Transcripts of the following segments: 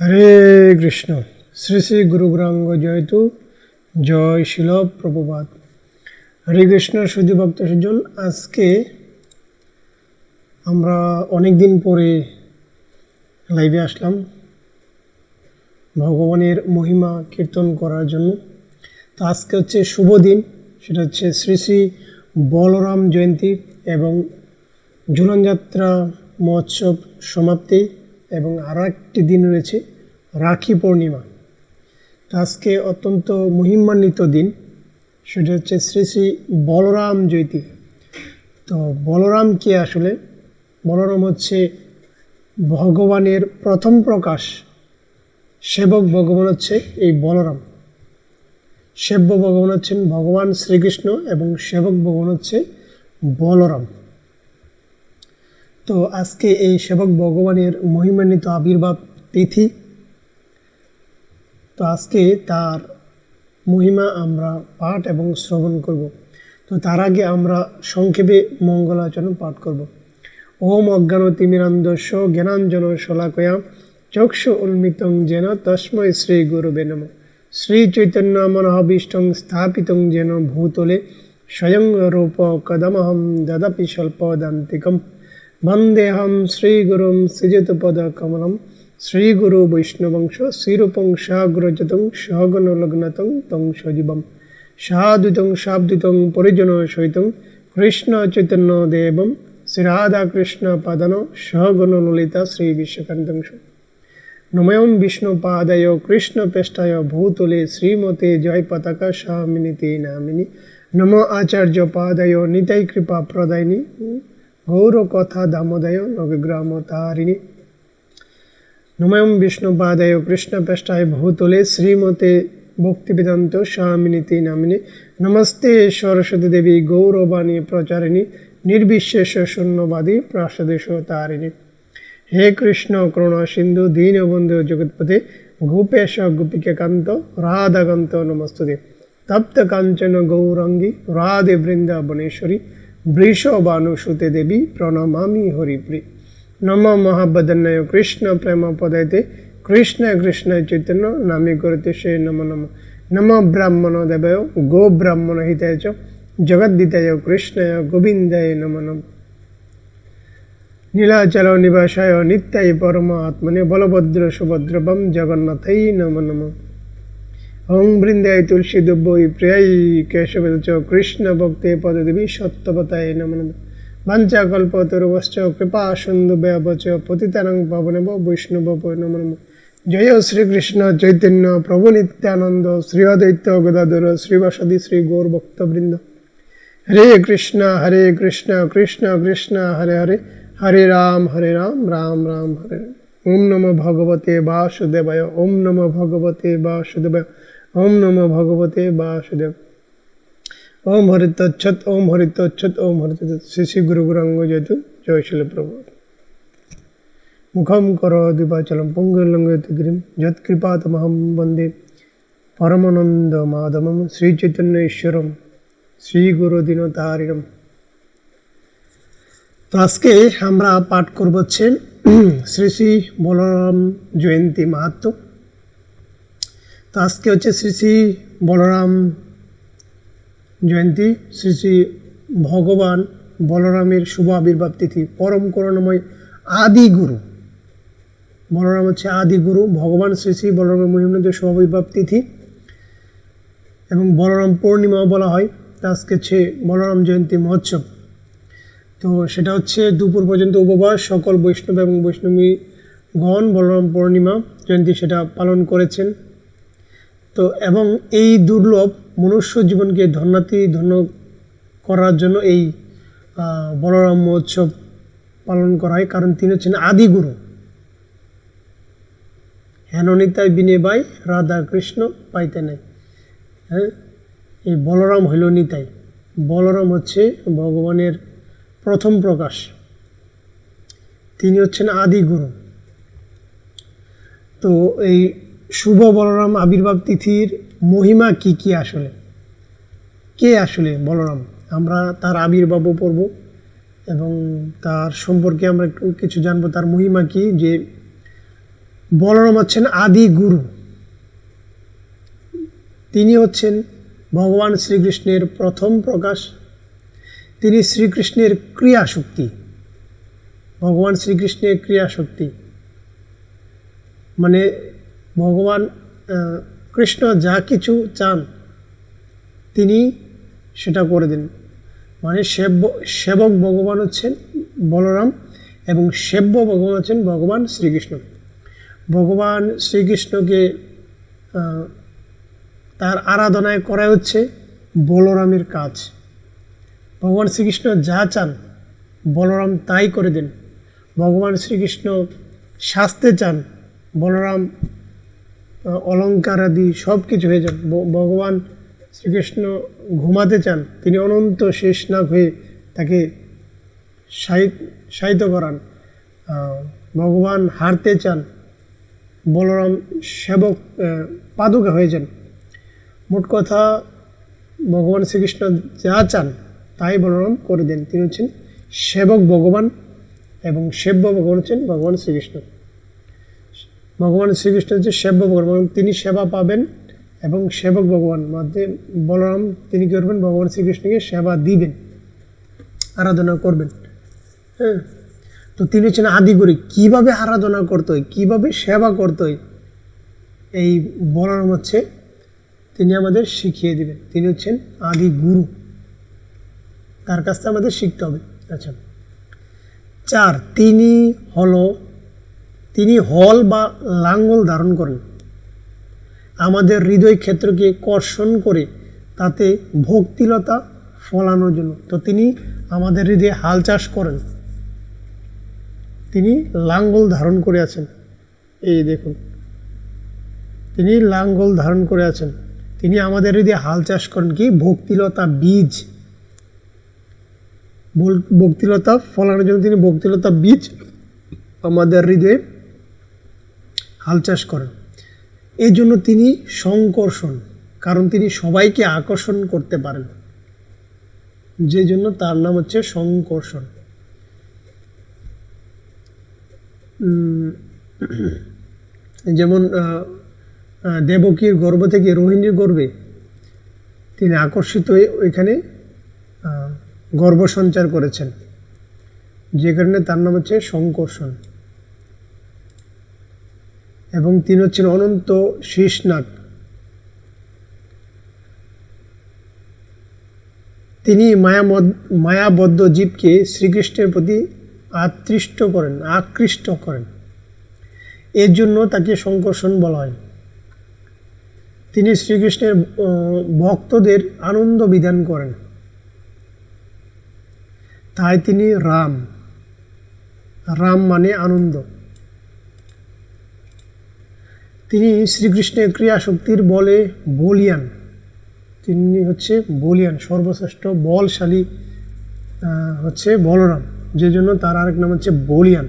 হরে কৃষ্ণ। শ্রী শ্রী গুরু গুরাঙ্গ জয়তু। জয় শিল প্রভুপাত হরে কৃষ্ণ, সুধী ভক্ত সুজন আজকে আমরা অনেক দিন পরে লাইভে আসলাম ভগবানের মহিমা কীর্তন করার জন্য। তো আজকে হচ্ছে শুভ দিন, সেটা হচ্ছে শ্রী শ্রী বলরাম জয়ন্তী এবং ঝুলনযাত্রা মহোৎসব সমাপ্তি। এবং আরও একটি দিন রয়েছে রাখি পূর্ণিমা। আজকে অত্যন্ত মহিমান্বিত দিন। সেটা হচ্ছে শ্রী শ্রী বলরাম জয়ন্তী তো বলরাম কে আসলে? বলরাম হচ্ছে ভগবানের প্রথম প্রকাশ। সেবক ভগবান হচ্ছে এই বলরাম। সেব্য ভগবান হচ্ছেন ভগবান শ্রীকৃষ্ণ এবং সেবক ভগবান হচ্ছে বলরাম। তো আজকে এই সেবক ভগবানের মহিমান্বিত আবির্ভাব তিথি। তো আজকে তার মহিমা আমরা পাঠ এবং শ্রবণ করব। তো তার আগে আমরা সংক্ষেপে মঙ্গলাচরণ পাঠ করব। ওম অজ্ঞান অজ্ঞানতিমিরান্দস্য জ্ঞানাঞ্জন শলাকয়া চক্ষু উন্মিতং যেন তস্মৈ শ্রী গুরুবে নম। শ্রী চৈতন্য মনোহবিষ্টং স্থাপিতং যেন ভূতলে স্বয়ং রূপ কদমহম দদপি স্বল্পদান্তিকম। বন্দেহম শ্রীগুরুম সৃজিতপদকমলম শ্রীগুরু বৈষ্ণবংশ শ্রীরূপং সাগ্রজতং সগণলগ্নতং তং সজীবম সাদ্বিতং সাব্দিতং পরিজন সহিতং কৃষ্ণ চৈতন্য দেবম শ্রীরাধাকৃষ্ণ পাদন সগণ ললিতা শ্রী বিশ্বকান্তংশ নময়ম বিষ্ণুপাদয় কৃষ্ণপেষ্টায় ভূতলে শ্রীমতে জয় পতাকা স্বামিনীতে নামিনী নম আচার্য পাদয় নিতাই কৃপা প্রদায়িনী দামোদয় নবগ্রাম তারিণী। নময়ম বিষ্ণুপাদয় কৃষ্ণপেষ্টায় ভূতলে শ্রীমতে ভক্তিবেদান্ত স্বামিনীতি নামিনী। নমস্তে সরস্বতী দেবী গৌরবাণী প্রচারিণী। নির্বিশেষ শূন্যবাদী প্রাসদেশ তারিণী। হে কৃষ্ণ করুণা সিন্ধু, দীনবন্ধু জগৎপতি গোপেশ গোপিকান্ত রাধাকান্ত নমস্তুতে। তপ্ত কাঞ্চন গৌরঙ্গী, রাধে বৃন্দাবনেশ্বরী। বৃষবানুসুতে দেবী প্রণমামি হরিপ্রি নম মহাবদন্নয় কৃষ্ণ প্রেম পদাইতে কৃষ্ণ কৃষ্ণ চৈতন্য নামে করতে সে নম নম। নম ব্রাহ্মণ দেবয় গো ব্রাহ্মণ হিতায় জগদ্দিতায় কৃষ্ণয় গোবিন্দায় নম নম। নীলাচল নিবাসায় নিত্যায় পরম আত্মনে বলভদ্র সুভদ্রবম জগন্নাথই নম নম। ওং বৃন্দায় তুলসী দুব্বই প্রিয়াই কেশব কৃষ্ণ ভক্তে পদদেবী সত্যবতায় নম নম বাঞ্চাকল্পতরুবশ্চ কৃপা সিন্ধু ব্যবচ পতিতানং পাবনেব বৈষ্ণব নম নম জয় শ্রীকৃষ্ণ চৈতন্য প্রভু নিত্যানন্দ শ্রী গদাধর শ্রীবাসাদি শ্রী গৌর ভক্তবৃন্দ হরে কৃষ্ণ হরে কৃষ্ণ কৃষ্ণ কৃষ্ণ হরে হরে হরে রাম হরে রাম রাম রাম হরে ওম নম ভগবতে বাসুদেবায় ওম নম ভগবতে বাসুদেবায় ওম নম ভগবতে বাসুদেব। ওম হরিতচ্ছত ওম হরিতচ্ছত ওম হরিত শ্রী শ্রী গুরু গুরাঙ্গ জয়তু, জয় শিল প্রভু। মুখম কর দিবাচলম পঙ্গুলঙ্গয়তু গিরিম। যৎকৃপাতমহম বন্দে। পরমানন্দ মাধবম শ্রী চৈতন্য ঈশ্বরম শ্রী গুরু দিনতারিণম। তো আজকে আমরা পাঠ করব হচ্ছে শ্রী শ্রী বলরাম জয়ন্তী মাহাত্ম। তো আজকে হচ্ছে শ্রী শ্রী বলরাম জয়ন্তী, শ্রী শ্রী ভগবান বলরামের শুভ আবির্ভাব তিথি, পরম করুণাময় আদি গুরু। বলরাম হচ্ছে আদি গুরু, ভগবান শ্রী শ্রী বলরামের মহিমানন্দ শুভ আবির্ভাব তিথি। এবং বলরাম পূর্ণিমাও বলা হয়, তা আজকে হচ্ছে বলরাম জয়ন্তী মহোৎসব। তো সেটা হচ্ছে দুপুর পর্যন্ত উপবাস, সকল বৈষ্ণব এবং বৈষ্ণবী গণ বলরাম পূর্ণিমা জয়ন্তী সেটা পালন করেছেন। তো এবং এই দুর্লভ মনুষ্য জীবনকে ধন্যাতি ধন্য করার জন্য এই বলরাম মহোৎসব পালন করা হয়। কারণ তিনি হচ্ছেন আদিগুরু। হেননিতায় বিনে বাই, রাধা কৃষ্ণ পাইতে নাই। হ্যাঁ? এই বলরাম হইল নিতাই। বলরাম হচ্ছে ভগবানের প্রথম প্রকাশ। তিনি হচ্ছেন আদি গুরু তো এই শুভ বলরাম আবির্ভাব তিথির মহিমা কি কি আসলে? কে আসলে বলরাম? আমরা তার আবির্ভাবও পড়ব এবং তার সম্পর্কে আমরা একটু কিছু জানব। তার মহিমা কি? যে বলরাম হচ্ছেন আদি গুরু। তিনি হচ্ছেন ভগবান শ্রীকৃষ্ণের প্রথম প্রকাশ। তিনি শ্রীকৃষ্ণের ক্রিয়াশক্তি। ভগবান শ্রীকৃষ্ণের ক্রিয়াশক্তি। মানে ভগবান কৃষ্ণ যা কিছু চান, তিনি সেটা করে দেন মানে সেব্য, সেবক ভগবান হচ্ছেন বলরাম এবং সেব্য ভগবান হচ্ছেন ভগবান শ্রীকৃষ্ণ। ভগবান শ্রীকৃষ্ণকে তার আরাধনায় করা হচ্ছে বলরামের কাজ। ভগবান শ্রীকৃষ্ণ যা চান, বলরাম তাই করে দেন। ভগবান শ্রীকৃষ্ণ শাস্তে চান, বলরাম আদি সব কিছু হয়ে যান ভগবান শ্রীকৃষ্ণ ঘুমাতে চান, তিনি অনন্ত শেষনাগ হয়ে তাকে সাহিত করান। ভগবান হারতে চান, বলরাম সেবক পাদুকা হয়ে যান। মোট কথা, ভগবান শ্রীকৃষ্ণ যা চান তাই বলরাম করে দেন। তিনি হচ্ছেন সেবক ভগবান এবং সেব্য ভগবান হচ্ছেন ভগবান শ্রীকৃষ্ণ। ভগবান শ্রীকৃষ্ণ হচ্ছে সেব্য ভগবান তিনি সেবা পাবেন এবং সেবক ভগবান মধ্যে বলরাম তিনি করবেন? ভগবান শ্রীকৃষ্ণকে সেবা দিবেন, আরাধনা করবেন। হ্যাঁ? তো তিনি হচ্ছেন আদিগুরি কীভাবে আরাধনা করতে হয়? কীভাবে সেবা করতে হয়? এই বলরাম হচ্ছে তিনি আমাদের শিখিয়ে দিবেন। তিনি হচ্ছেন আদি গুরু। তার কাছ থেকে আমাদের শিখতে হবে। আচ্ছা। চার, তিনি হলো তিনি হল বা লাঙ্গল ধারণ করেন। আমাদের হৃদয় ক্ষেত্রকে কর্ষণ করে তাতে ভক্তিলতা ফলানোর জন্য। তো তিনি আমাদের হৃদয়ে হাল চাষ করেন। তিনি লাঙ্গল ধারণ করে আছেন। এই দেখুন। তিনি লাঙ্গল ধারণ করে আছেন। তিনি আমাদের হৃদয়ে হাল চাষ করেন কি? ভক্তিলতা বীজ। ভক্তিলতা ফলানোর জন্য তিনি ভক্তিলতা বীজ আমাদের হৃদয়ে হাল চাষ করেন। এই জন্য তিনি সংকর্ষণ, কারণ তিনি সবাইকে আকর্ষণ করতে পারেন। যে জন্য তার নাম হচ্ছে সংকর্ষণ। যেমন দেবকীর গর্ভ থেকে রোহিণীর গর্বে তিনি আকর্ষিত হয়ে ওইখানে গর্ভ সঞ্চার করেছেন। যে কারণে তার নাম হচ্ছে সংকর্ষণ। এবং তিনি হচ্ছেন অনন্ত শীর্ষনাগ তিনি মায়ামদ মায়াবদ্ধ জীবকে শ্রীকৃষ্ণের প্রতি আকৃষ্ট করেন আকৃষ্ট করেন। এর জন্য তাকে সংকর্ষণ বলা হয়। তিনি শ্রীকৃষ্ণের ভক্তদের আনন্দ বিধান করেন। তাই তিনি রাম। রাম মানে আনন্দ। তিনি শ্রীকৃষ্ণের ক্রিয়া শক্তির বলে বলিয়ান। তিনি হচ্ছে বলিয়ান, সর্বশ্রেষ্ঠ, বলশালী হচ্ছে বলরাম, যে জন্য তার আরেক নাম হচ্ছে বলিয়ান।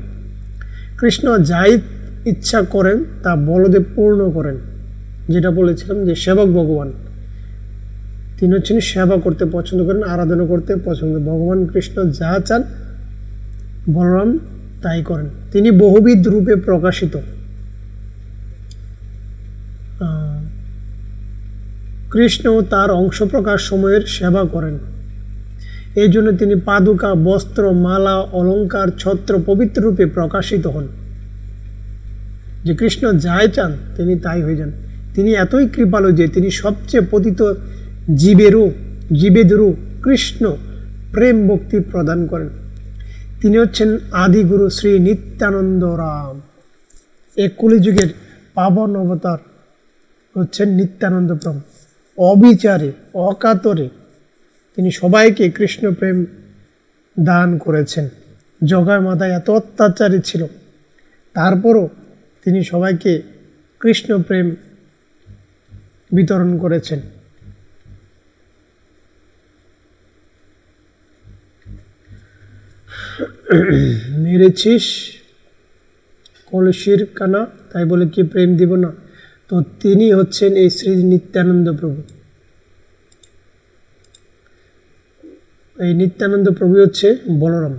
কৃষ্ণ যাই ইচ্ছা করেন, তা বলদে পূর্ণ করেন, যেটা বলেছিলাম যে সেবক ভগবান। তিনি হচ্ছেন সেবা করতে পছন্দ করেন, আরাধনা করতে পছন্দ ভগবান কৃষ্ণ যা চান, বলরাম তাই করেন। তিনি বহুবিধ রূপে প্রকাশিত। কৃষ্ণ তার অংশ প্রকাশ সময়ের সেবা করেন। এই জন্য তিনি পাদুকা, বস্ত্র, মালা অলংকার ছত্র পবিত্র রূপে প্রকাশিত হন। যে কৃষ্ণ যাই চান, তিনি তাই হয়ে যান। তিনি এতই কৃপালু যে তিনি সবচেয়ে পতিত জীবেরও, জীবেদেরও কৃষ্ণ প্রেম ভক্তি প্রদান করেন। তিনি হচ্ছেন আদিগুরু শ্রী নিত্যানন্দ রাম। এ কলিযুগের পাবন অবতার। হচ্ছেন নিত্যানন্দ প্রভু। অবিচারে, অকাতরে তিনি সবাইকে কৃষ্ণ প্রেম দান করেছেন। জগায় মাথায় এত অত্যাচারী ছিল। তারপরও তিনি সবাইকে কৃষ্ণ প্রেম বিতরণ করেছেন। মেরেছিস, কলসির কানা, তাই বলে কি প্রেম দিব না? তো তিনি হচ্ছেন এই শ্রী নিত্যানন্দ প্রভু। এই নিত্যানন্দ প্রভু হচ্ছে বলরাম,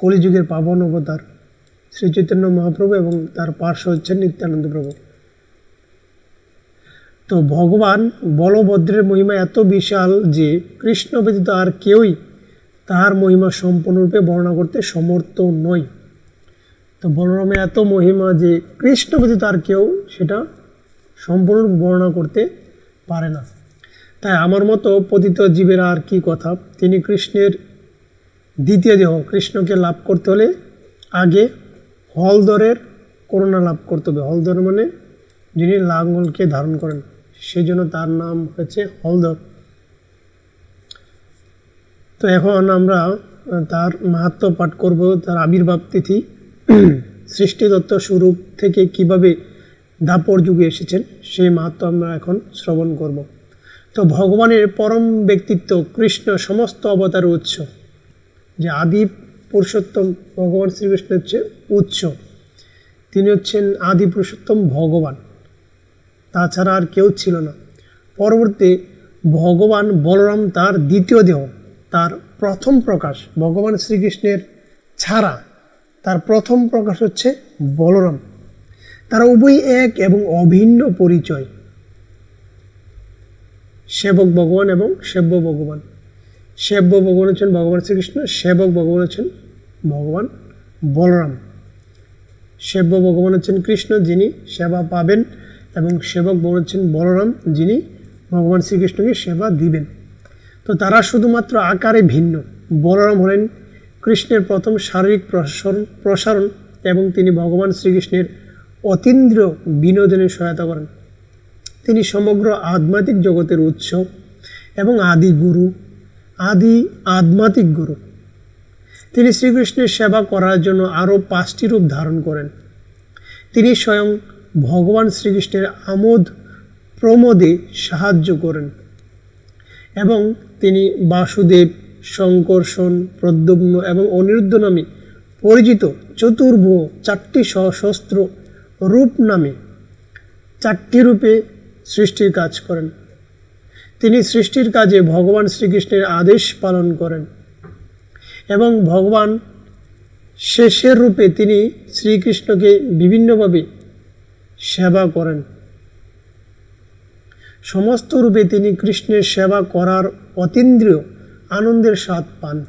কলিযুগের পাবন অবতার, শ্রী চৈতন্য মহাপ্রভু এবং তার পার্শ্ব হচ্ছেন নিত্যানন্দ প্রভু। তো ভগবান বলভদ্রের মহিমা এত বিশাল যে কৃষ্ণ ব্যতীত আর কেউই তার মহিমা সম্পূর্ণরূপে বর্ণনা করতে সমর্থ নয়। তো বলরামের এত মহিমা যে কৃষ্ণ ব্যতীত আর কেউ সেটা সম্পূর্ণ বর্ণনা করতে পারে না। তাই আমার মতো পতিত জীবের আর কি কথা? তিনি কৃষ্ণের দ্বিতীয় দেহ, কৃষ্ণকে লাভ করতে হলে আগে হলদরের করুণা লাভ করতে হবে। হলদর মানে যিনি লাঙ্গলকে ধারণ করেন সেই জন্য তার নাম হয়েছে হলদর। তো এখন আমরা তার মাহাত্ম পাঠ করব, তার আবির্ভাব তিথি সৃষ্টিদত্ত স্বরূপ থেকে কীভাবে দাপর যুগে এসেছেন, সেই মাহাত্ম আমরা এখন শ্রবণ করব। তো ভগবানের পরম ব্যক্তিত্ব, কৃষ্ণ সমস্ত অবতার উৎস, যে আদি পুরুষোত্তম ভগবান শ্রীকৃষ্ণ হচ্ছে উৎস, তিনি হচ্ছেন আদি পুরুষোত্তম ভগবান। তাছাড়া আর কেউ ছিল না। পরবর্তী ভগবান বলরাম তার দ্বিতীয় দেহ, তার প্রথম প্রকাশ ভগবান শ্রীকৃষ্ণের ছাড়া, তার প্রথম প্রকাশ হচ্ছে বলরাম। তারা উভয় এক এবং অভিন্ন পরিচয়। সেবক ভগবান এবং সেব্য ভগবান। সেব্য ভগবান হচ্ছেন ভগবান শ্রীকৃষ্ণ, সেবক ভগবান হচ্ছেন ভগবান বলরাম। সেব্য ভগবান হচ্ছেন কৃষ্ণ, যিনি সেবা পাবেন এবং সেবক ভগবান হচ্ছেন বলরাম, যিনি ভগবান শ্রীকৃষ্ণকে সেবা দিবেন। তো তারা শুধুমাত্র আকারে ভিন্ন। বলরাম হলেন কৃষ্ণের প্রথম শারীরিক প্রসারণ প্রসারণ এবং তিনি ভগবান শ্রীকৃষ্ণের অতীন্দ্র বিনোদনে সহায়তা করেন। তিনি সমগ্র আধ্যাত্মিক জগতের উৎস এবং আদি গুরু, আদি আধ্যাত্মিক গুরু। তিনি শ্রীকৃষ্ণের সেবা করার জন্য আরও পাঁচটি রূপ ধারণ করেন। তিনি স্বয়ং ভগবান শ্রীকৃষ্ণের আমোদ প্রমোদে সাহায্য করেন এবং তিনি বাসুদেব শঙ্কর্ষণ প্রদ্যুম্ন এবং অনিরুদ্ধ নামে পরিচিত চতুর্ভুহ চারটি সশস্ত্র রূপ নামে চারটি রূপে সৃষ্টির কাজ করেন। তিনি সৃষ্টির কাজে ভগবান শ্রীকৃষ্ণের আদেশ পালন করেন এবং ভগবান শেষের রূপে তিনি শ্রীকৃষ্ণকে বিভিন্নভাবে সেবা করেন। সমস্ত রূপে তিনি কৃষ্ণের সেবা করার অতীন্দ্রিয় আনন্দের স্বাদ পান।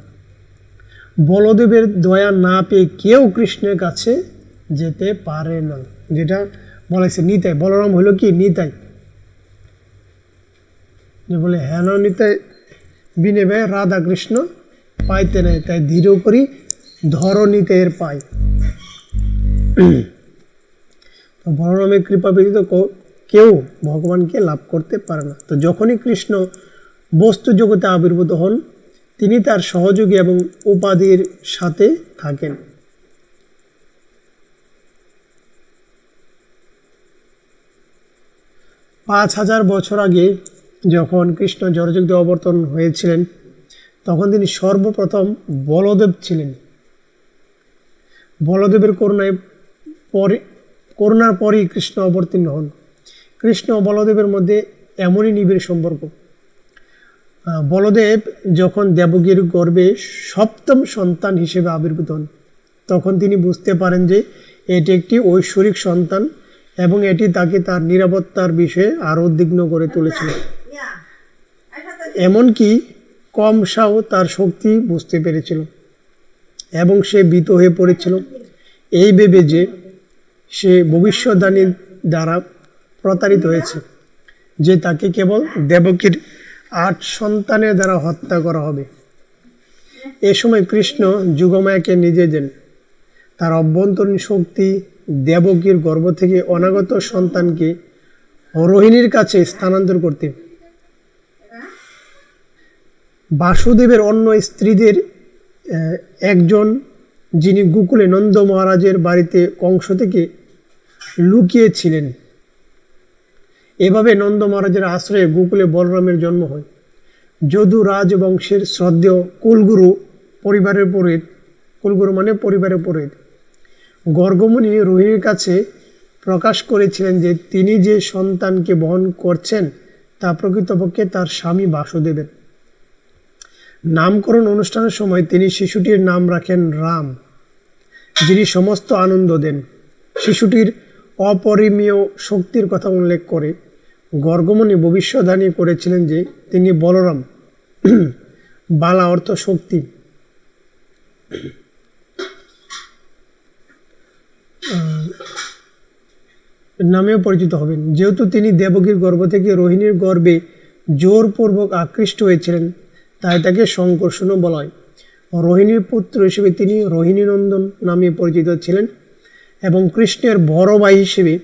বলদেবের দয়া না পেয়ে কেউ কৃষ্ণের কাছে যেতে পারে না। যেটা বলেছে নিতাই। বলরাম হলো কি? নিতাই। যে বলে হেন নিতাই, বিনে ব্যয় রাধা কৃষ্ণ পাইতে নেই, তাই ধীর করি ধর নিতের পাই তো বলরামের কৃপা ব্যতীত কেউ ভগবানকে লাভ করতে পারে না। তো যখনই কৃষ্ণ বস্তু জগতে আবির্ভূত হন, তিনি তার সহযোগী এবং উপাধির সাথে থাকেন। পাঁচ হাজার বছর আগে যখন কৃষ্ণ জড়যুগে অবর্তন হয়েছিলেন, তখন তিনি সর্বপ্রথম বলদেব ছিলেন। বলদেবের করুণায় পরে, করুণার পরেই কৃষ্ণ অবতীর্ণ হন। কৃষ্ণ ও বলদেবের মধ্যে এমনই নিবিড় সম্পর্ক। বলদেব যখন দেবগীর গর্বে সপ্তম সন্তান হিসেবে আবির্ভূত হন, তখন তিনি বুঝতে পারেন যে এটি একটি ঐশ্বরিক সন্তান এবং এটি তাকে তার নিরাপত্তার বিষয়ে আরও উদ্বিগ্ন করে তুলেছিল। এমনকি কমসাও তার শক্তি বুঝতে পেরেছিল এবং সে ভীত হয়ে পড়েছিল। এই ভেবে যে সে ভবিষ্যদ্বাণীর দ্বারা প্রতারিত হয়েছে, যে তাকে কেবল দেবকীর আট সন্তানের দ্বারা হত্যা করা হবে। এ সময় কৃষ্ণ যুগমায়াকে নিজে দেন। তার অভ্যন্তরীণ শক্তি দেবকীর গর্ভ থেকে অনাগত সন্তানকে রোহিণীর কাছে স্থানান্তর করতে। বাসুদেবের অন্য স্ত্রীদের একজন যিনি গোকুলে নন্দ মহারাজের বাড়িতে কংস থেকে লুকিয়েছিলেন। এভাবে নন্দ মহারাজের আশ্রয়ে গোকুলে বলরামের জন্ম হয়। যদু রাজবংশের শ্রদ্ধেয় কুলগুরু পরিবারের পুরোহিত কুলগুরু মানে পরিবারের পুরোহিত গর্গমণি রোহিণীর কাছে প্রকাশ করেছিলেন যে তিনি যে সন্তানকে বহন করছেন, তা প্রকৃতপক্ষে তার স্বামী বাসুদেবের। নামকরণ অনুষ্ঠানের সময় তিনি শিশুটির নাম রাখেন রাম, যিনি সমস্ত আনন্দ দেন। শিশুটির অপরিমীয় শক্তির কথা উল্লেখ করে গর্গমণি ভবিষ্যদ্বাণী করেছিলেন যে তিনি বলরাম, বালা অর্থ শক্তি। নামেও পরিচিত হবেন। যেহেতু তিনি দেবকীর গর্ভ থেকে রোহিণীর গর্ভে জোরপূর্বক আকৃষ্ট হয়েছিলেন, তাই তাকে সংকর্ষণও বলা হয়। রোহিণীর পুত্র হিসেবে তিনি রোহিণীনন্দন নামে পরিচিত ছিলেন এবং কৃষ্ণের বড় ভাই হিসেবে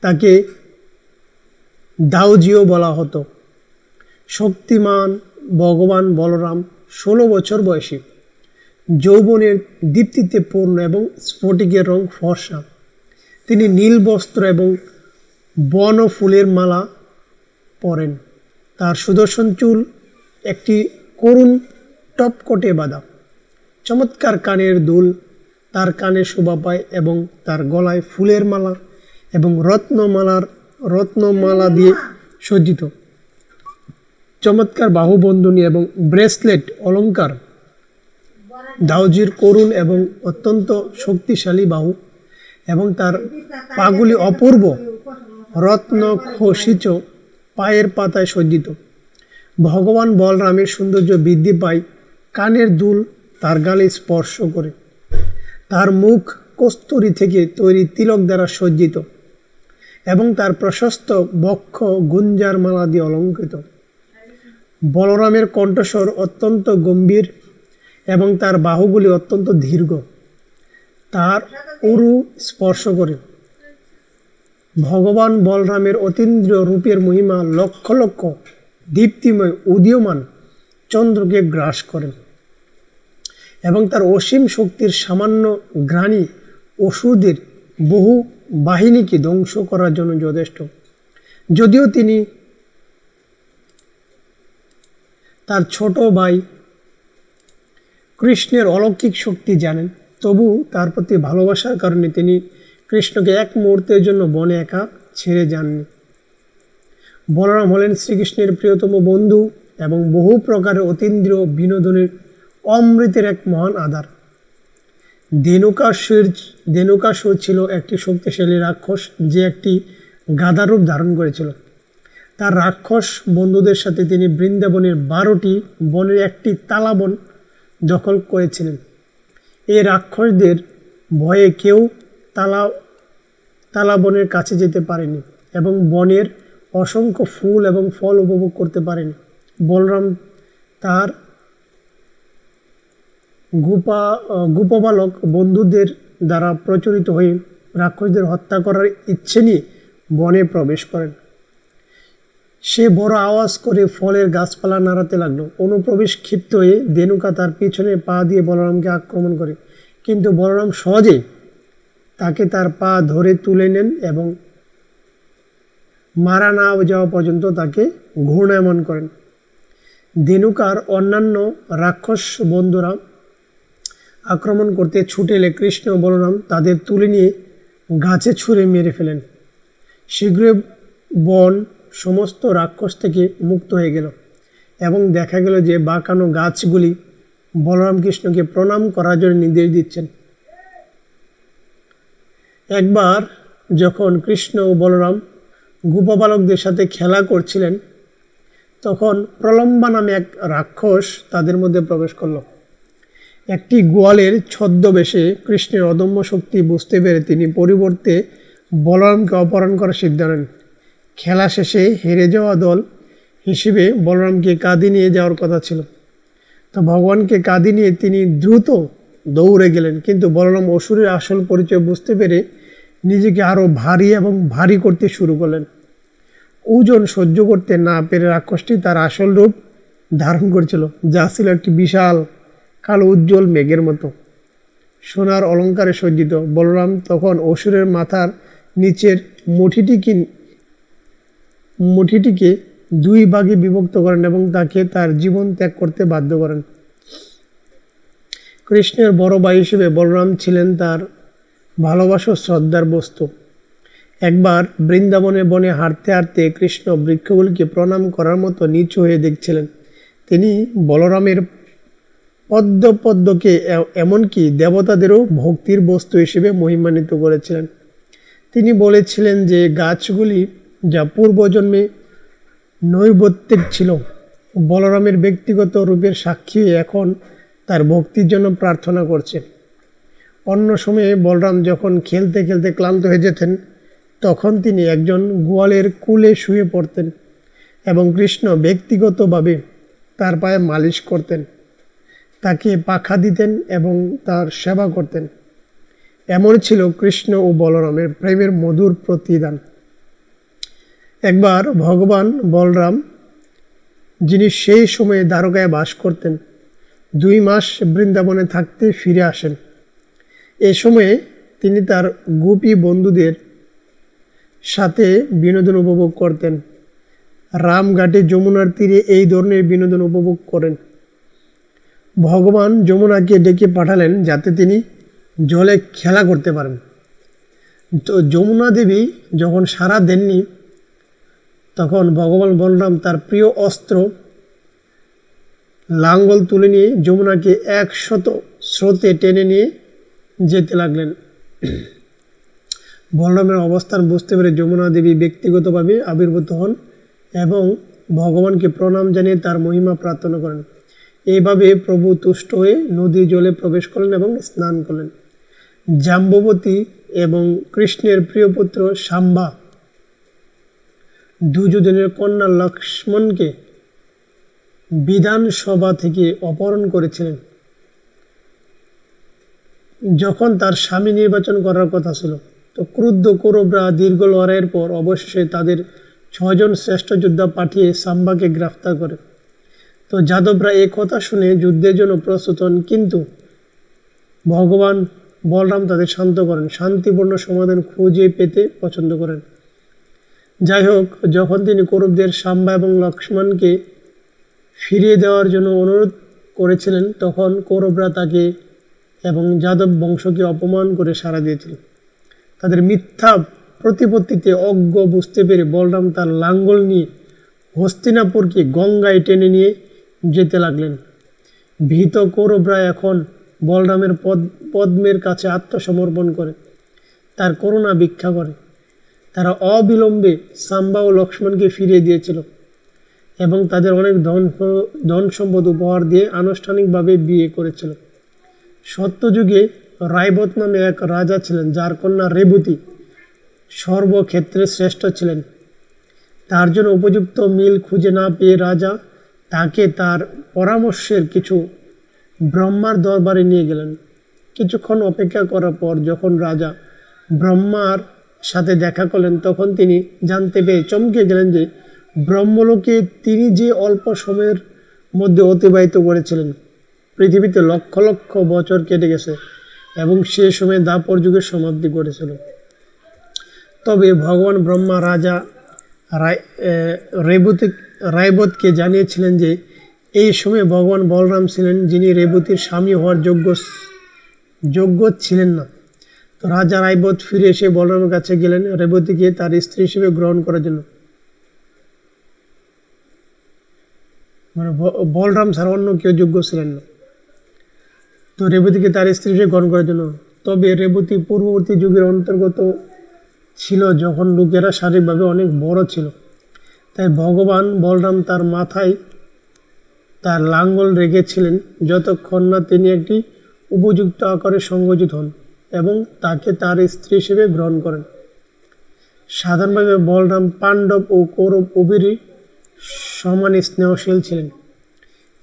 তাকে দাউজিও বলা হতো। শক্তিমান ভগবান বলরাম ষোলো বছর বয়সী। যৌবনের দীপ্তিতে পূর্ণ এবং স্ফটিকের রং ফর্সা। তিনি নীল বস্ত্র এবং বন ও ফুলের মালা পরেন। তার সুদর্শন চুল একটি করুণ টপকটে বাঁধা। চমৎকার কানের দুল, তার কানে শোভা পায় এবং তার গলায় ফুলের মালা এবং রত্নমালার, রত্নমালা দিয়ে সজ্জিত। চমৎকার বাহুবন্ধনী এবং ব্রেসলেট অলংকার। দাউজির করুণ এবং অত্যন্ত শক্তিশালী বাহু। এবং তার পাগুলি অপূর্ব রত্ন খসিত পায়ের পাতায় সজ্জিত। ভগবান বলরামের সৌন্দর্য বৃদ্ধি পায়, কানের দুল তার গালে স্পর্শ করে। তার মুখ কস্তুরি থেকে তৈরি তিলক দ্বারা সজ্জিত এবং তার প্রশস্ত বক্ষ গুঞ্জার মালা দিয়ে অলঙ্কৃত। বলরামের কণ্ঠস্বর অত্যন্ত গম্ভীর এবং তার বাহুগুলি অত্যন্ত দীর্ঘ। উরু স্পর্শ করে। ভগবান বলরামের অতীন্দ্রিয় রূপের মহিমা লক্ষ লক্ষ দীপ্তিময় উদীয়মান চন্দ্রকে গ্রাস করেন এবং তার অসীম শক্তির সামান্য গ্রাণী অসুরদের বহু বাহিনীকে ধ্বংস করার জন্য যথেষ্ট। যদিও তিনি তার ছোট ভাই কৃষ্ণের অলৌকিক শক্তি জানেন তবু তার প্রতি ভালোবাসার কারণে তিনি কৃষ্ণকে এক মুহূর্তের জন্য বনে একা ছেড়ে যাননি। বলরাম হলেন শ্রীকৃষ্ণের প্রিয়তম বন্ধু এবং বহু প্রকারের অতীন্দ্রিয় বিনোদনের অমৃতের এক মহান আধার। দেনুকাসুর দেনুকাসুর ছিল একটি শক্তিশালী রাক্ষস যে একটি গাদারূপ ধারণ করেছিল। তার রাক্ষস বন্ধুদের সাথে তিনি বৃন্দাবনের বারোটি বনের একটি তালাবন দখল করেছিলেন। এই রাক্ষসদের ভয়ে কেউ তালা তালা বনের কাছে যেতে পারেনি এবং বনের অসংখ্য ফুল এবং ফল উপভোগ করতে পারেনি। বলরাম তার গুপা, গুপবালক বন্ধুদের দ্বারা প্রচলিত হয়ে রাক্ষসদের হত্যা করার ইচ্ছে নিয়ে বনে প্রবেশ করেন। সে বড় আওয়াজ করে ফলের গাছপালা নাড়াতে লাগল। অনুপ্রবেশ ক্ষিপ্ত হয়ে দেনুকা তার পিছনে পা দিয়ে বলরামকে আক্রমণ করে। কিন্তু বলরাম সহজে তাকে তার পা ধরে তুলে নেন এবং মারা না যাওয়া পর্যন্ত তাকে ঘূর্ণায়মান করেন। দেনুকার অন্যান্য রাক্ষস বন্ধুরা আক্রমণ করতে ছুটে এলে কৃষ্ণ বলরাম তাদের তুলে নিয়ে গাছে ছুঁড়ে মেরে ফেলেন। শীঘ্রই বন সমস্ত রাক্ষস থেকে মুক্ত হয়ে গেল এবং দেখা গেল যে বাঁকানো গাছগুলি বলরাম কৃষ্ণকে প্রণাম করার জন্য নির্দেশ দিচ্ছেন। একবার যখন কৃষ্ণ ও বলরাম গোপবালকদের সাথে খেলা করছিলেন, তখন প্রলম্বা নামে এক রাক্ষস তাদের মধ্যে প্রবেশ করল। একটি গোয়ালের ছদ্মবেশে কৃষ্ণের অদম্য শক্তি বুঝতে পেরে তিনি পরিবর্তে বলরামকে অপহরণ করার সিদ্ধান্ত নেন। খেলা শেষে হেরে যাওয়া দল হিসেবে বলরামকে কাঁদি নিয়ে যাওয়ার কথা ছিল। তো ভগবানকে কাঁদি নিয়ে তিনি দ্রুত দৌড়ে গেলেন। কিন্তু বলরাম অসুরের আসল পরিচয় বুঝতে পেরে নিজেকে আরও ভারী এবং ভারী করতে শুরু করলেন। ওজন সহ্য করতে না পেরে রাক্ষসটি তার আসল রূপ ধারণ করেছিল, যা ছিল একটি বিশাল কালো উজ্জ্বল মেঘের মতো। সোনার অলঙ্কারে সজ্জিত বলরাম তখন অসুরের মাথার নিচের মুঠিটিকে মুঠিটিকে দুই ভাগে বিভক্ত করেন এবং তাকে তার জীবন ত্যাগ করতে বাধ্য করেন। কৃষ্ণের বড় ভাই হিসেবে বলরাম ছিলেন তার ভালোবাসা শ্রদ্ধার বস্তু। একবার বৃন্দাবনে বনে হাঁটতে হাঁটতে কৃষ্ণ বৃক্ষগুলিকে প্রণাম করার মতো নিচু হয়ে দেখছিলেন। তিনি বলরামের পদ্ম পদ্মকে এমনকি দেবতাদেরও ভক্তির বস্তু হিসেবে মহিমান্বিত করেছিলেন। তিনি বলেছিলেন যে গাছগুলি যা পূর্বজন্মে নৈবত্যিক ছিল। বলরামের ব্যক্তিগত রূপের সাক্ষী এখন তার ভক্তির জন্য প্রার্থনা করছে। অন্য সময়ে বলরাম যখন খেলতে খেলতে ক্লান্ত হয়ে যেতেন, তখন তিনি একজন গোয়ালের কুলে শুয়ে পড়তেন এবং কৃষ্ণ ব্যক্তিগতভাবে তার পায়ে মালিশ করতেন। তাকে পাখা দিতেন এবং তার সেবা করতেন। এমন ছিল কৃষ্ণ ও বলরামের প্রেমের মধুর প্রতিদান। একবার ভগবান বলরাম, যিনি সেই সময়ে দ্বারকায় বাস করতেন, দুই মাস বৃন্দাবনে থাকতে ফিরে আসেন। এ সময়ে তিনি তার গোপী বন্ধুদের সাথে বিনোদন উপভোগ করতেন। রামঘাটে যমুনার তীরে এই ধরনের বিনোদন উপভোগ করেন। ভগবান যমুনাকে ডেকে পাঠালেন যাতে তিনি জলে খেলা করতে পারেন। তো যমুনা দেবী যখন সারা দেননি তখন ভগবান বলরাম তার প্রিয় অস্ত্র, লাঙ্গল তুলে নিয়ে যমুনাকে একশত স্রোতে টেনে নিয়ে যেতে লাগলেন। বলরামের অবস্থান বুঝতে পেরে যমুনা দেবী ব্যক্তিগতভাবে আবির্ভূত হন এবং ভগবানকে প্রণাম জানিয়ে তার মহিমা প্রার্থনা করেন। এইভাবে প্রভু তুষ্ট হয়ে নদী জলে প্রবেশ করলেন এবং স্নান করলেন। জাম্ববতী এবং কৃষ্ণের প্রিয় পুত্র সাম্বা দুজনের কন্যা লক্ষ্মণকে বিধানসভা থেকে অপহরণ করেছিলেন। যখন তার স্বামী নির্বাচন করার কথা ছিল, তো ক্রুদ্ধ কৌরবরা দীর্ঘ লড়াইয়ের পর অবশেষে তাদের ছজন শ্রেষ্ঠ যোদ্ধা পাঠিয়ে সাম্বাকে গ্রেফতার করে। তো যাদবরা এই কথা শুনে যুদ্ধের জন্য প্রস্তুত হন, কিন্তু ভগবান বলরাম তাদের শান্ত করেন, শান্তিপূর্ণ সমাধান খুঁজে পেতে পছন্দ করেন। যাই হোক যখন তিনি কৌরবদের সাম্বা এবং লক্ষ্মণকে ফিরিয়ে দেওয়ার জন্য অনুরোধ করেছিলেন, তখন কৌরবরা তাকে এবং যাদব বংশকে অপমান করে সাড়া দিয়েছিল। তাদের মিথ্যা প্রতিপত্তিতে অজ্ঞ বুঝতে পেরে বলরাম তার লাঙ্গল নিয়ে হস্তিনাপুরকে গঙ্গায় টেনে নিয়ে যেতে লাগলেন। ভীত কৌরবরা এখন বলরামের পদ, পদ্মের কাছে আত্মসমর্পণ করে, তার করুণা ভিক্ষা করে। তারা অবিলম্বে সাম্বা ও লক্ষ্মণকে ফিরিয়ে দিয়েছিল এবং তাদের অনেক ধন ধন সম্পদ উপহার দিয়ে আনুষ্ঠানিকভাবে বিয়ে করেছিল। সত্যযুগে রায়বত নামে এক রাজা ছিলেন, যার কন্যা রেবতী সর্বক্ষেত্রে শ্রেষ্ঠ ছিলেন। তার জন্য উপযুক্ত মিল খুঁজে না পেয়ে রাজা তাকে তার পরামর্শের কিছু ব্রহ্মার দরবারে নিয়ে গেলেন। কিছুক্ষণ অপেক্ষা করার পর যখন রাজা ব্রহ্মার সাথে দেখা করলেন, তখন তিনি জানতে পেয়ে চমকে গেলেন যে ব্রহ্মলোকে তিনি যে অল্প সময়ের মধ্যে অতিবাহিত করেছিলেন, পৃথিবীতে লক্ষ লক্ষ বছর কেটে গেছে এবং সে সময় দাপর যুগের সমাপ্তি ঘটেছিল তবে ভগবান ব্রহ্মা রাজা রেবতী, রায়বতকে জানিয়েছিলেন যে এই সময় ভগবান বলরাম ছিলেন যিনি রেবতীর স্বামী হওয়ার যোগ্য যোগ্য ছিলেন না। তো রাজা রায়বত ফিরে এসে বলরামের কাছে গেলেন রেবতীকে তার স্ত্রী হিসেবে গ্রহণ করার জন্য। মানে বলরাম ছাড়া অন্য কেউ যোগ্য ছিলেন না। তো রেবতীকে তার স্ত্রী হিসেবে গ্রহণ করার জন্য। তবে রেবতী পূর্ববর্তী যুগের অন্তর্গত ছিল যখন লোকেরা শারীরিকভাবে অনেক বড় ছিল। তাই ভগবান বলরাম তার মাথায় তার লাঙ্গল রেখেছিলেন, যতক্ষণ না তিনি একটি উপযুক্ত আকারে সংযোজিত হন। এবং তাকে তার স্ত্রী হিসেবে গ্রহণ করেন। সাধারণভাবে বলরাম পাণ্ডব ও কৌরব উভয়েরই সমান স্নেহশীল ছিলেন।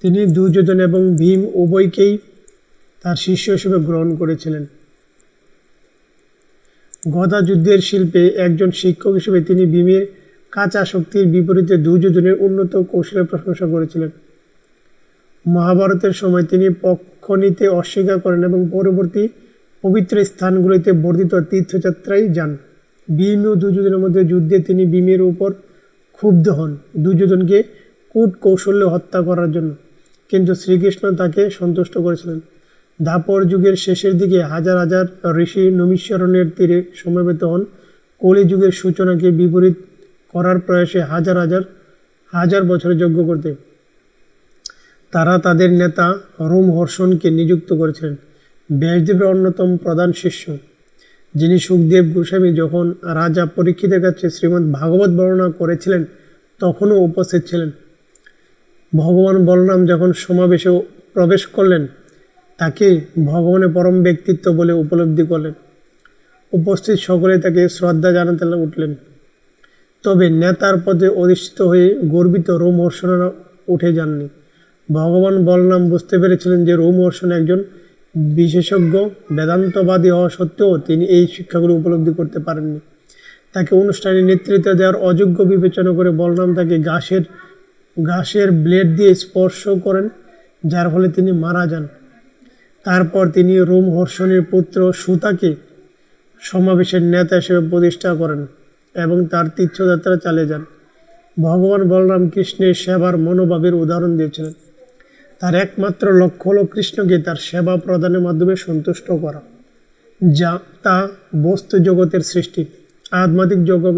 তিনি দুর্যোধন এবং ভীম উভয়কেই তার শিষ্য হিসেবে গ্রহণ করেছিলেন। গদা যুদ্ধের শিল্পে একজন শিক্ষক হিসেবে তিনি ভীমের কাঁচা শক্তির বিপরীতে দুর্যোধনের উন্নত কৌশলের প্রশংসা করেছিলেন। মহাভারতের সময় তিনি পক্ষ নিতে অস্বীকার করেন এবং পরবর্তী পবিত্র স্থানগুলিতে বর্ধিত তীর্থযাত্রায় যান। ভীম ও দুর্যোধনের মধ্যে যুদ্ধে তিনি ভীমের উপর ক্ষুব্ধ হন। দুর্যোধনকে কূট কৌশল্যে হত্যা করার জন্য। কিন্তু শ্রীকৃষ্ণ তাকে সন্তুষ্ট করেছিলেন। দাপর যুগের শেষের দিকে হাজার হাজার ঋষি নমিশ্বরণের তীরে সমবেত হন। কলি যুগের সূচনাকে বিপরীত করার প্রয়াসে হাজার হাজার হাজার বছরের যজ্ঞ করতে। তারা তাদের নেতা রোমহর্ষণকে নিযুক্ত করেছিলেন। ব্যাসদেবের অন্যতম প্রধান শিষ্য, যিনি সুখদেব গোস্বামী যখন রাজা পরীক্ষিতের কাছে শ্রীমদ্ ভাগবত বর্ণনা করেছিলেন, তখনও উপস্থিত ছিলেন। ভগবান বলরাম যখন সমাবেশে প্রবেশ করলেন, তাকে ভগবানের পরম ব্যক্তিত্ব বলে উপলব্ধি করলেন। উপস্থিত সকলে তাকে শ্রদ্ধা জানাতে উঠলেন। তবে নেতার পদে অধিষ্ঠিত হয়ে গর্বিত রোমহর্ষণরা উঠে যাননি। ভগবান বলরাম বুঝতে পেরেছিলেন যে রোমহর্ষণ একজন বিশেষজ্ঞ বেদান্তবাদী হওয়া সত্ত্বেও তিনি এই শিক্ষাগুলো উপলব্ধি করতে পারেননি। তাকে অনুষ্ঠানে নেতৃত্ব দেওয়ার অযোগ্য বিবেচনা করে বলরাম তাকে ঘাসের ঘাসের ব্লেড দিয়ে স্পর্শ করেন, যার ফলে তিনি মারা যান। তারপর তিনি রোম হর্ষণের পুত্র সুতাকে সমাবেশের নেতা হিসেবে প্রতিষ্ঠা করেন এবং তার তীর্থযাত্রা চালিয়ে যান। ভগবান বলরাম কৃষ্ণের সেবার মনোভাবের উদাহরণ দিয়েছিলেন। তার একমাত্র লক্ষ্য হল কৃষ্ণকে তার সেবা প্রদানের মাধ্যমে সন্তুষ্ট করা, যা তা বস্তু জগতের সৃষ্টি, আধ্যাত্মিক জগৎ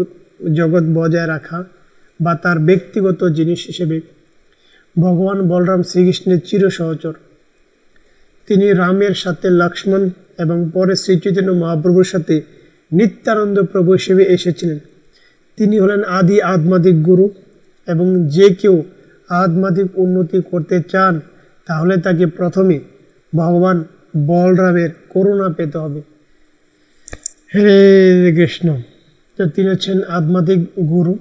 জগৎ বজায় রাখা বা তার ব্যক্তিগত জিনিস হিসেবে। ভগবান বলরাম শ্রীকৃষ্ণের চির সহচর তিনি রামের সাথে লক্ষ্মণ এবং পরে শ্রীচৈতন্য মহাপ্রভুর সাথে নিত্যানন্দ প্রভু হিসেবে এসেছিলেন। তিনি হলেন আদি আধ্যাত্মিক গুরু এবং যে কেউ আধ্যাত্মিক উন্নতি করতে চান তাহলে তাকে প্রথমে ভগবান বলরামের করুণা পেতে হবে। হরে কৃষ্ণ। তো তিনি হচ্ছেন আধ্যাত্মিক গুরু।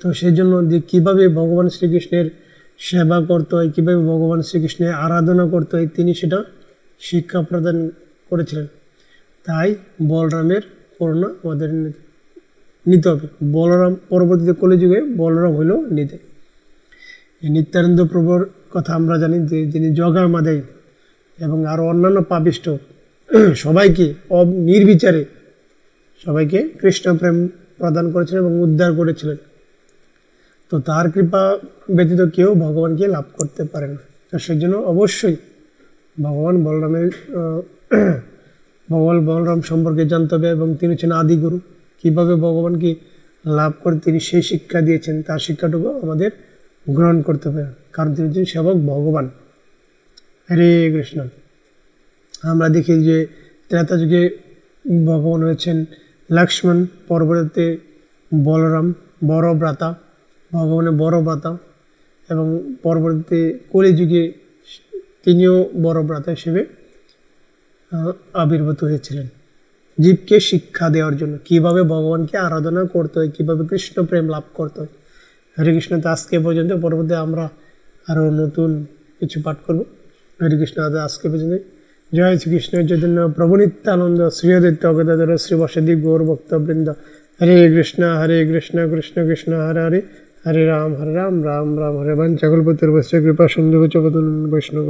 তো সেই জন্য যে কীভাবে ভগবান শ্রীকৃষ্ণের সেবা করতে হয়, কীভাবে ভগবান শ্রীকৃষ্ণের আরাধনা করতে হয়, তিনি সেটা শিক্ষা প্রদান করেছিলেন। তাই বলরামের করুণা আমাদের নিতে- হবে। বলরাম পরবর্তীতে কলিযুগে বলরাম হইল নিতে। নিত্যানন্দ প্রভুর কথা আমরা জানি যে যিনি জগা মাদাই এবং আরও অন্যান্য পাপিষ্ট সবাইকে নির্বিচারে সবাইকে কৃষ্ণ প্রেম প্রদান করেছিলেন এবং উদ্ধার করেছিলেন। তো তার কৃপা ব্যতীত কেউ ভগবানকে লাভ করতে পারে না। তো সেই জন্য অবশ্যই ভগবান বলরামের ভগবান বলরাম সম্পর্কে জানতে হবে এবং তিনি হচ্ছেন আদিগুরু। কীভাবে ভগবানকে লাভ করে তিনি সেই শিক্ষা দিয়েছেন, তার শিক্ষাটুকু আমাদের গ্রহণ করতে হবে কারণ তিনি হচ্ছেন সেবক ভগবান। হরে কৃষ্ণ। আমরা দেখি যে ত্রেতা যুগে ভগবান হয়েছেন লক্ষ্মণ পর্বতে বলরাম বড় ব্রাতা ভগবানের বড় ব্রাতা এবং পরবর্তীতে কলিযুগে তিনিও বড় ব্রাতা হিসেবে আবির্ভূত হয়েছিলেন। জীবকে শিক্ষা দেওয়ার জন্য কীভাবে ভগবানকে আরাধনা করতে হয়, কীভাবে কৃষ্ণ প্রেম লাভ করতে হয় হরে কৃষ্ণ, তো আজকে পর্যন্ত, পরবর্তী আমরা আরও নতুন কিছু পাঠ করব। হরে কৃষ্ণ আজ আজকে পর্যন্ত জয় শ্রীকৃষ্ণ, চৈতন্য, প্রভু নিত্যানন্দ শ্রীয়দিত্য শ্রী শ্রীবসদি গৌর ভক্তবৃন্দ। হরে কৃষ্ণ হরে কৃষ্ণ কৃষ্ণ কৃষ্ণ, হরে হরে হরে রাম হরে রাম রাম রাম, হরে বাঞ্চাকল্পতর বৈশ্য কৃপা সুন্দর জগত বৈষ্ণব